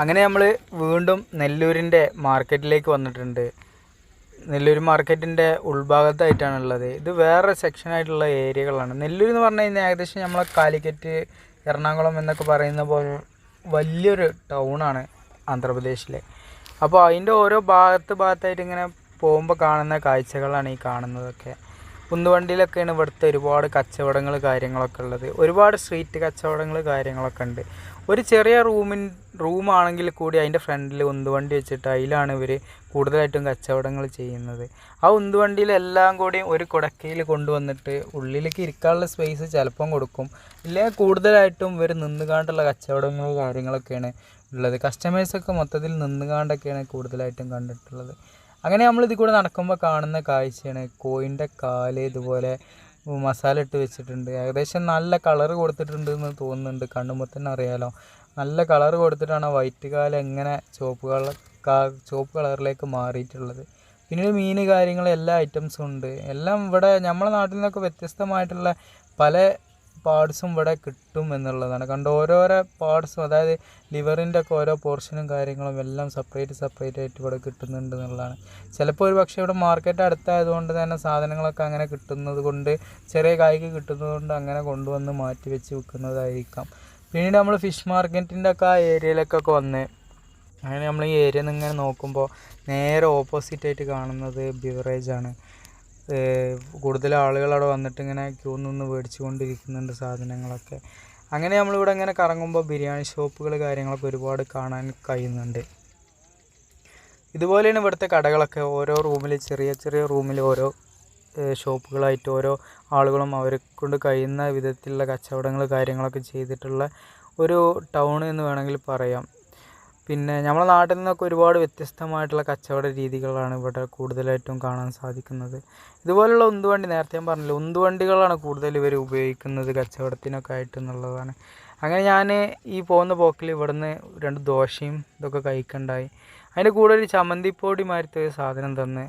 അങ്ങനെ നമ്മൾ വീണ്ടും നെല്ലൂരിന്റെ മാർക്കറ്റിലേക്ക് വന്നിട്ടുണ്ട്. നെല്ലൂർ മാർക്കറ്റിന്റെ ഉൾഭാഗത്തായിട്ടാണ് ഉള്ളത് ഇത് വേറെ സെക്ഷനായിട്ടുള്ള ഏരിയകളാണ്. നെല്ലൂർ എന്ന് പറഞ്ഞു കഴിഞ്ഞാൽ ഏകദേശം നമ്മളെ കാലിക്കറ്റ് എറണാകുളം എന്നൊക്കെ പറയുന്ന പോലെ വലിയൊരു ടൗണാണ് ആന്ധ്രാപ്രദേശിലെ. അപ്പോൾ അതിന്റെ ഓരോ ഭാഗത്ത് ഭാഗത്തായിട്ട് ഇങ്ങനെ പോകുമ്പോൾ കാണുന്ന കാഴ്ചകളാണ് ഈ കാണുന്നതൊക്കെ. ഉന്തുവണ്ടിയിലൊക്കെയാണ് ഇവിടുത്തെ ഒരുപാട് കച്ചവടങ്ങൾ കാര്യങ്ങളൊക്കെ ഉള്ളത്. ഒരുപാട് സ്ട്രീറ്റ് കച്ചവടങ്ങൾ കാര്യങ്ങളൊക്കെ ഉണ്ട്. ഒരു ചെറിയ റൂമിൻ റൂമാണെങ്കിൽ കൂടി അതിന്റെ ഫ്രണ്ടിൽ ഉന്തുവണ്ടി വെച്ചിട്ട് അതിലാണ് ഇവർ കൂടുതലായിട്ടും കച്ചവടങ്ങൾ ചെയ്യുന്നത്. ആ ഉന്തുവണ്ടിയിലെല്ലാം കൂടി ഒരു കുടക്കയിൽ കൊണ്ടുവന്നിട്ട് ഉള്ളിലേക്ക് ഇരിക്കാനുള്ള സ്പേസ് ചിലപ്പം കൊടുക്കും. ഇല്ലെങ്കിൽ കൂടുതലായിട്ടും ഇവർ നിന്നുകാണ്ടുള്ള കച്ചവടങ്ങൾ കാര്യങ്ങളൊക്കെയാണ് ഉള്ളത്. കസ്റ്റമേഴ്സൊക്കെ മൊത്തത്തിൽ നിന്നുകാണ്ടൊക്കെയാണ് കൂടുതലായിട്ടും കണ്ടിട്ടുള്ളത്. അങ്ങനെ നമ്മൾ ഇതിൽ കൂടെ നടക്കുമ്പോൾ കാണുന്ന കാഴ്ചയാണ് കോയിന്റെ കാൽ ഇതുപോലെ മസാല ഇട്ട് വെച്ചിട്ടുണ്ട്. ഏകദേശം നല്ല കളർ കൊടുത്തിട്ടുണ്ട് എന്ന് തോന്നുന്നുണ്ട്. കണ്ണുമ്പോൾ തന്നെ അറിയാലോ. നല്ല കളർ കൊടുത്തിട്ടാണ് വൈറ്റ് കാൽ എങ്ങനെ ചുവപ്പ് കളർ ചുവപ്പ് കളറിലേക്ക് മാറിയിട്ടുള്ളത്. പിന്നീട് മീൻ കാര്യങ്ങൾ എല്ലാ ഐറ്റംസും ഉണ്ട്. എല്ലാം ഇവിടെ നമ്മുടെ നാട്ടിൽ നിന്നൊക്കെ വ്യത്യസ്തമായിട്ടുള്ള പല പാർട്സും ഇവിടെ കിട്ടും എന്നുള്ളതാണ്. കണ്ട് ഓരോരോ പാർട്സും അതായത് ലിവറിന്റെ ഒക്കെ ഓരോ പോർഷനും കാര്യങ്ങളും എല്ലാം സെപ്പറേറ്റ് സെപ്പറേറ്റ് ആയിട്ട് ഇവിടെ കിട്ടുന്നുണ്ട് എന്നുള്ളതാണ്. ചിലപ്പോൾ ഒരു പക്ഷേ ഇവിടെ മാർക്കറ്റ് അടുത്തായതുകൊണ്ട് തന്നെ സാധനങ്ങളൊക്കെ അങ്ങനെ കിട്ടുന്നത് കൊണ്ട് ചെറിയ കായ്ക്ക് കിട്ടുന്നതുകൊണ്ട് അങ്ങനെ കൊണ്ടുവന്ന് മാറ്റി വെച്ച് വിൽക്കുന്നതായിരിക്കാം. പിന്നീട് നമ്മൾ ഫിഷ് മാർക്കറ്റിന്റെ ഒക്കെ ആ ഏരിയയിലേക്കൊക്കെ വന്ന് അങ്ങനെ നമ്മൾ ഈ ഏരിയ നിന്ന് ഇങ്ങനെ നോക്കുമ്പോൾ നേരെ ഓപ്പോസിറ്റ് ആയിട്ട് കാണുന്നത് ബിവറേജാണ് കൂടുതൽ ആളുകൾ അവിടെ വന്നിട്ട് ഇങ്ങനെ ക്യൂ നിന്ന് മേടിച്ചു കൊണ്ടിരിക്കുന്നുണ്ട് സാധനങ്ങളൊക്കെ. അങ്ങനെ നമ്മളിവിടെ ഇങ്ങനെ കറങ്ങുമ്പോൾ ബിരിയാണി ഷോപ്പുകൾ കാര്യങ്ങളൊക്കെ ഒരുപാട് കാണാൻ കഴിയുന്നുണ്ട്. ഇതുപോലെയാണ് ഇവിടുത്തെ കടകളൊക്കെ. ഓരോ റൂമിൽ ചെറിയ ചെറിയ റൂമിൽ ഓരോ ഷോപ്പുകളായിട്ട് ഓരോ ആളുകളും അവരെ കൊണ്ട് കഴിയുന്ന വിധത്തിലുള്ള കച്ചവടങ്ങൾ കാര്യങ്ങളൊക്കെ ചെയ്തിട്ടുള്ള ഒരു ടൗൺ എന്ന് വേണമെങ്കിൽ പറയാം. പിന്നെ നമ്മളെ നാട്ടിൽ നിന്നൊക്കെ ഒരുപാട് വ്യത്യസ്തമായിട്ടുള്ള കച്ചവട രീതികളാണ് ഇവിടെ കൂടുതലായിട്ടും കാണാൻ സാധിക്കുന്നത്. ഇതുപോലുള്ള ഉന്തുവണ്ടി നേരത്തെ ഞാൻ പറഞ്ഞില്ല ഉന്തുവണ്ടികളാണ് കൂടുതൽ ഇവർ ഉപയോഗിക്കുന്നത് കച്ചവടത്തിനൊക്കെ ആയിട്ട് എന്നുള്ളതാണ്. അങ്ങനെ ഞാൻ ഈ പോകുന്ന പോക്കിൽ ഇവിടുന്ന് രണ്ട് ദോശയും ഇതൊക്കെ കഴിക്കണ്ടായി. അതിന്റെ കൂടെ ഒരു ചമ്മന്തിപ്പൊടി മാരത്തെ ഒരു സാധനം തന്ന്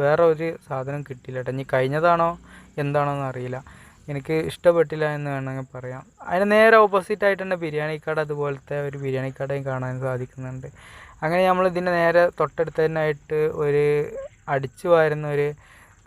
വേറെ ഒരു സാധനം കിട്ടിയില്ല കേട്ടോ ഇനി കഴിഞ്ഞതാണോ എന്താണോ അറിയില്ല. എനിക്ക് ഇഷ്ടപ്പെട്ടില്ല എന്ന് വേണമെങ്കിൽ പറയാം. അതിന് നേരെ ഓപ്പോസിറ്റ് ആയിട്ട് തന്നെ ബിരിയാണി കട അതുപോലത്തെ ഒരു ബിരിയാണി കടയും കാണാൻ സാധിക്കുന്നുണ്ട്. അങ്ങനെ നമ്മൾ ഇതിന്റെ നേരെ തൊട്ടടുത്ത് ഒരു അടിച്ചു വാരുന്ന ഒരു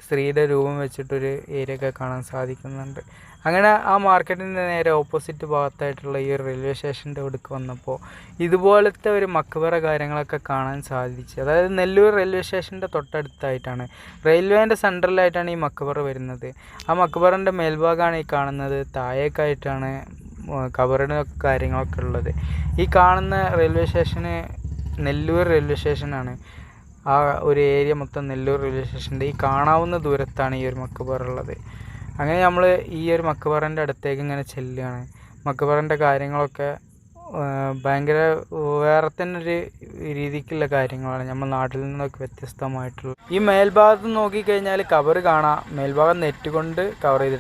സ്ത്രീയുടെ രൂപം വെച്ചിട്ടൊരു ഏരിയ ഒക്കെ കാണാൻ സാധിക്കുന്നുണ്ട്. അങ്ങനെ ആ മാർക്കറ്റിന്റെ നേരെ ഓപ്പോസിറ്റ് ഭാഗത്തായിട്ടുള്ള ഈ ഒരു റെയിൽവേ സ്റ്റേഷന്റെ ഒടുക്ക് വന്നപ്പോൾ ഇതുപോലത്തെ ഒരു മക്ബറ കാര്യങ്ങളൊക്കെ കാണാൻ സാധിച്ചു. അതായത് നെല്ലൂർ റെയിൽവേ സ്റ്റേഷന്റെ തൊട്ടടുത്തായിട്ടാണ് റെയിൽവേന്റെ സെന്ററിലായിട്ടാണ് ഈ മക്ബറ വരുന്നത്. ആ മക്ബറിന്റെ മേൽഭാഗമാണ് ഈ കാണുന്നത്. താഴേക്കായിട്ടാണ് കബറിന് കാര്യങ്ങളൊക്കെ ഉള്ളത്. ഈ കാണുന്ന റെയിൽവേ സ്റ്റേഷന് നെല്ലൂർ റെയിൽവേ സ്റ്റേഷനാണ്. ആ ഒരു ഏരിയ മൊത്തം നെല്ലൂർ റെയിൽവേ സ്റ്റേഷന്റെ ഈ കാണാവുന്ന ദൂരത്താണ് ഈ ഒരു മക്കബർ ഉള്ളത്. അങ്ങനെ നമ്മൾ ഈ ഒരു മക്കബറിന്റെ അടുത്തേക്ക് ഇങ്ങനെ ചെല്ലുകയാണ്. മക്കബറിന്റെ കാര്യങ്ങളൊക്കെ ഭയങ്കര വേറെ തന്നെ ഒരു രീതിക്കുള്ള കാര്യങ്ങളാണ് നമ്മൾ നാട്ടിൽ നിന്നൊക്കെ വ്യത്യസ്തമായിട്ടുള്ള ഈ മേൽഭാഗത്ത് നോക്കിക്കഴിഞ്ഞാൽ കവർ കാണാം. മേൽഭാഗം നെറ്റ് കൊണ്ട് കവർ ചെയ്തിട്ടുണ്ട്